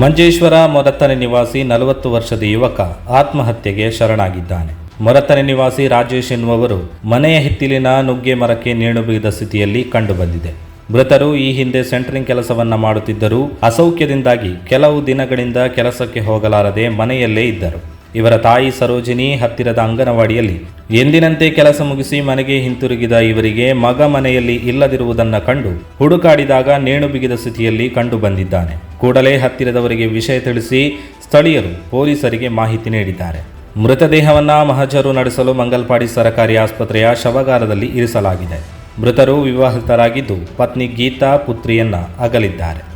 ಮಂಜೇಶ್ವರ ಮೊರತನೆ ನಿವಾಸಿ ನಲವತ್ತು ವರ್ಷದ ಯುವಕ ಆತ್ಮಹತ್ಯೆಗೆ ಶರಣಾಗಿದ್ದಾನೆ. ಮೊರತನೆ ನಿವಾಸಿ ರಾಜೇಶ್ ಎನ್ನುವರು ಮನೆಯ ಹಿತ್ತಿಲಿನ ನುಗ್ಗೆ ಮರಕ್ಕೆ ನೇಣು ಬಿಗಿದ ಸ್ಥಿತಿಯಲ್ಲಿ ಕಂಡುಬಂದಿದೆ. ಮೃತರು ಈ ಹಿಂದೆ ಸೆಂಟ್ರಿಂಗ್ ಕೆಲಸವನ್ನ ಮಾಡುತ್ತಿದ್ದರೂ ಅಸೌಖ್ಯದಿಂದಾಗಿ ಕೆಲವು ದಿನಗಳಿಂದ ಕೆಲಸಕ್ಕೆ ಹೋಗಲಾರದೆ ಮನೆಯಲ್ಲೇ ಇದ್ದರು. ಇವರ ತಾಯಿ ಸರೋಜಿನಿ ಹತ್ತಿರದ ಅಂಗನವಾಡಿಯಲ್ಲಿ ಎಂದಿನಂತೆ ಕೆಲಸ ಮುಗಿಸಿ ಮನೆಗೆ ಹಿಂತಿರುಗಿದ ಇವರಿಗೆ ಮಗ ಮನೆಯಲ್ಲಿ ಇಲ್ಲದಿರುವುದನ್ನು ಕಂಡು ಹುಡುಕಾಡಿದಾಗ ನೇಣು ಬಿಗಿದ ಸ್ಥಿತಿಯಲ್ಲಿ ಕಂಡು ಬಂದಿದ್ದಾನೆ ಕೂಡಲೇ ಹತ್ತಿರದವರಿಗೆ ವಿಷಯ ತಿಳಿಸಿ ಸ್ಥಳೀಯರು ಪೊಲೀಸರಿಗೆ ಮಾಹಿತಿ ನೀಡಿದ್ದಾರೆ. ಮೃತದೇಹವನ್ನು ಮಹಜರು ನಡೆಸಲು ಮಂಗಲ್ಪಾಡಿ ಸರಕಾರಿ ಆಸ್ಪತ್ರೆಯ ಶವಗಾರದಲ್ಲಿ ಇರಿಸಲಾಗಿದೆ. ಮೃತರು ವಿವಾಹಿತರಾಗಿದ್ದು ಪತ್ನಿ ಗೀತಾ ಪುತ್ರಿಯನ್ನ ಅಗಲಿದ್ದಾರೆ.